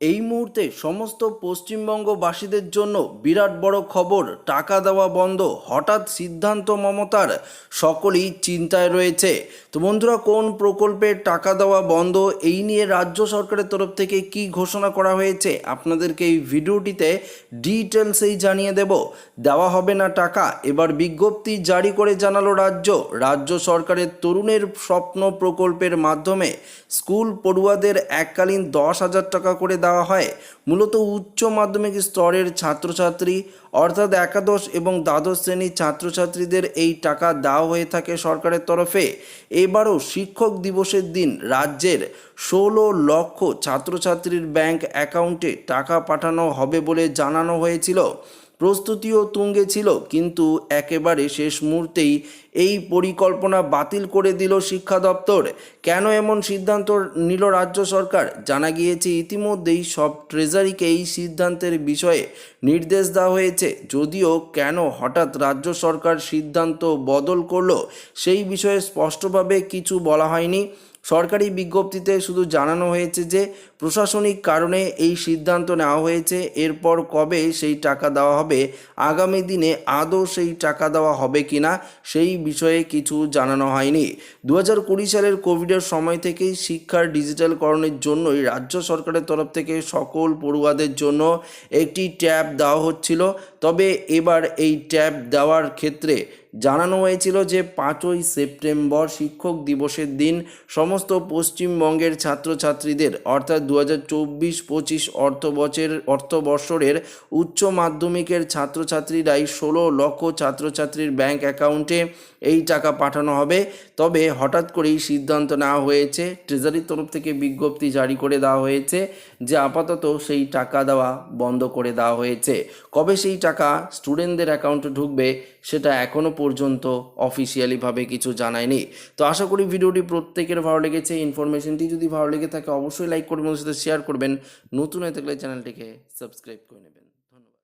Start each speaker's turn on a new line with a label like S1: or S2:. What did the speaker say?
S1: এই মুহূর্তে সমস্ত পশ্চিমবঙ্গবাসীদের জন্য বিরাট বড় খবর, টাকা দেওয়া বন্ধ। হঠাৎ সিদ্ধান্ত মমতার, সকলেই চিন্তায় রয়েছে। তো বন্ধুরা, কোন প্রকল্পের টাকা দেওয়া বন্ধ, এই নিয়ে রাজ্য সরকারের তরফ থেকে কি ঘোষণা করা হয়েছে, আপনাদেরকে এই ভিডিওটিতে ডিটেলসেই জানিয়ে দেব। দেওয়া হবে না টাকা, এবার বিজ্ঞপ্তি জারি করে জানালো রাজ্য। রাজ্য সরকারের তরুণের স্বপ্ন প্রকল্পের মাধ্যমে স্কুল পড়ুয়াদের এককালীন দশ হাজার টাকা করে দেওয়া হয়। মূলত উচ্চ মাধ্যমিক স্তরের ছাত্রছাত্রী অর্থাৎ একাদশ এবং দ্বাদশ শ্রেণির ছাত্রছাত্রীদের এই টাকা দেওয়া হয়ে থাকে সরকারের তরফে। এবারও শিক্ষক দিবসের দিন রাজ্যের ষোলো লক্ষ ছাত্রছাত্রীর ব্যাংক অ্যাকাউন্টে টাকা পাঠানো হবে বলে জানানো হয়েছিল। প্রস্তুতিও তুঙ্গে ছিল, কিন্তু একেবারে শেষ মুহূর্তেই এই পরিকল্পনা বাতিল করে দিল শিক্ষা দপ্তর। কেন এমন সিদ্ধান্ত নিল রাজ্য সরকার? জানা গিয়েছে, ইতিমধ্যেই সব ট্রেজারিকে এই সিদ্ধান্তের বিষয়ে নির্দেশ দেওয়া হয়েছে। যদিও কেন হঠাৎ রাজ্য সরকার সিদ্ধান্ত বদল করল, সেই বিষয়ে স্পষ্টভাবে কিছু বলা হয়নি। সরকারি বিজ্ঞপ্তিতে শুধু জানানো হয়েছে যে প্রশাসনিক কারণে এই সিদ্ধান্ত নেওয়া হয়েছে। এরপর কবে সেই টাকা দেওয়া হবে, আগামী দিনে আদৌ সেই টাকা দেওয়া হবে কি না সেই বিষয়ে কিছু জানানো হয়নি। দু কুড়ি সালের কোভিডের সময় থেকেই শিক্ষার ডিজিটালকরণের জন্যই রাজ্য সরকারের তরফ থেকে সকল পড়ুয়াদের জন্য একটি ট্যাব দেওয়া হচ্ছিল। তবে এবার এই ট্যাব দেওয়ার ক্ষেত্রে জানানো হয়েছিল যে পাঁচই সেপ্টেম্বর শিক্ষক দিবসের দিন সমস্ত পশ্চিমবঙ্গের ছাত্রছাত্রীদের, অর্থাৎ দু হাজার চব্বিশ পঁচিশ অর্থ বছরের অর্থবর্ষরের উচ্চ মাধ্যমিকের ছাত্রছাত্রীরাই ষোলো লক্ষ ছাত্রছাত্রীর ব্যাংক অ্যাকাউন্টে এই টাকা পাঠানো হবে। তবে হঠাৎ করেই সিদ্ধান্ত নেওয়া হয়েছে, ট্রেজারির তরফ থেকে বিজ্ঞপ্তি জারি করে দেওয়া হয়েছে যে আপাতত সেই টাকা দেওয়া বন্ধ করে দেওয়া হয়েছে। কবে সেই টাকা স্টুডেন্টদের অ্যাকাউন্টে ঢুকবে সেটা এখনও পর্যন্ত অফিসিয়ালিভাবে কিছু জানায়নি। তো আশা করি ভিডিওটি প্রত্যেকের ভালো লেগেছে। ইনফরমেশনটি যদি ভালো লেগে থাকে, অবশ্যই লাইক করবেন সাথে শেয়ার করবেন। নতুন হয়ে থাকলে চ্যানেলটিকে সাবস্ক্রাইব করে নেবেন।